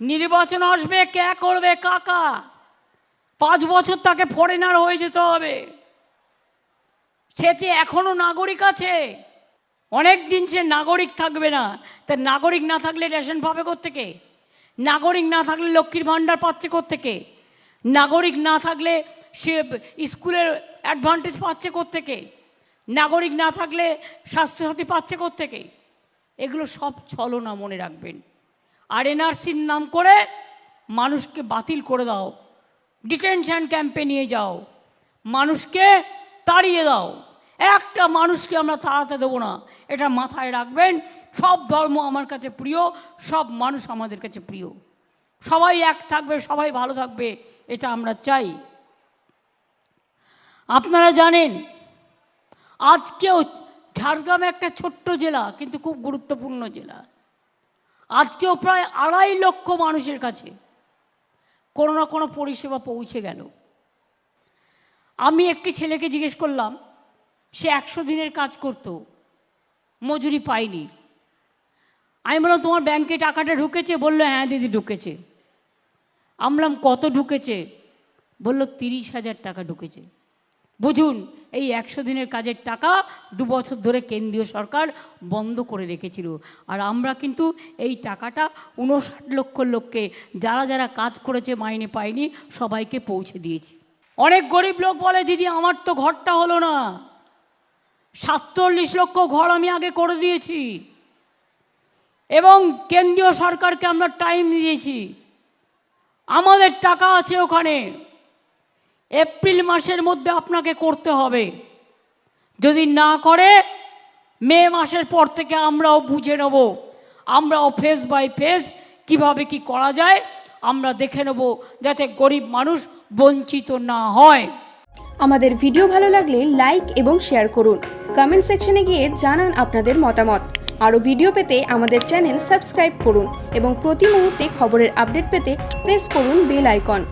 নির্বাচন আসবে, কে করবে, কাকা? পাঁচ বছর তাকে ফরেনার হয়ে যেতে হবে। সে সেতে এখনও নাগরিক আছে? অনেক দিন সে নাগরিক থাকবে না। তা নাগরিক না থাকলে রেশন পাবে থেকে নাগরিক না থাকলে লক্ষ্মীর ভাণ্ডার পাচ্ছে থেকে নাগরিক না থাকলে সে স্কুলের অ্যাডভান্টেজ পাচ্ছে থেকে নাগরিক না থাকলে স্বাস্থ্যসাথী পাচ্ছে থেকে এগুলো সব ছলনা মনে রাখবেন। আর এনআরসির নাম করে মানুষকে বাতিল করে দাও। ডিটেনশন ক্যাম্পে নিয়ে যাও। মানুষকে তাড়িয়ে দাও। একটা মানুষকে আমরা তাড়াতে দেবো না। এটা মাথায় রাখবেন। সব ধর্ম আমার কাছে প্রিয়, সব মানুষ আমাদের কাছে প্রিয়। সবাই এক থাকবে, সবাই ভালো থাকবে, এটা আমরা চাই। আপনারা জানেন, আজকেও ঝাড়গ্রাম একটা ছোট্ট জেলা, কিন্তু খুব গুরুত্বপূর্ণ জেলা। আজকেও প্রায় আড়াই লক্ষ মানুষের কাছে কোনো না কোনো পরিষেবা পৌঁছে গেল। আমি একটি ছেলেকে জিজ্ঞেস করলাম, সে একশো দিনের কাজ করতো, মজুরি পায়নি। আমি বললাম, তোমার ব্যাংকে টাকাটা ঢুকেছে? বলল হ্যাঁ দিদি, ঢুকেছে। আমলাম কত ঢুকেছে? বলল, তিরিশ হাজার টাকা ঢুকেছে। বুঝুন, এই একশো দিনের কাজের টাকা দু বছর ধরে কেন্দ্রীয় সরকার বন্ধ করে রেখেছিল। আর আমরা কিন্তু এই টাকাটা উনষাট লক্ষ লোককে, যারা যারা কাজ করেছে মাইনে পায়নি, সবাইকে পৌঁছে দিয়েছি। অনেক গরিব লোক বলে, দিদি, আমার তো ঘরটা হলো না। সাতচল্লিশ লক্ষ ঘর আমি আগে করে দিয়েছি। এবং কেন্দ্রীয় সরকারকে আমরা টাইম দিয়েছি। আমাদের টাকা আছে ওখানে। এপ্রিল মাসের মধ্যে আপনাকে করতে হবে। যদি না করে, মে মাসের পর থেকে আমরাও বুঝে নেব। আমরাও ফেস বাই ফেস কীভাবে কি করা যায়, আমরা দেখে নেব যাতে গরিব মানুষ বঞ্চিত না হয়। আমাদের ভিডিও ভালো লাগলে লাইক এবং শেয়ার করুন। কমেন্ট সেকশনে গিয়ে জানান আপনাদের মতামত। আরও ভিডিও পেতে আমাদের চ্যানেল সাবস্ক্রাইব করুন এবং প্রতি মুহূর্তে খবরের আপডেট পেতে প্রেস করুন বেল আইকন।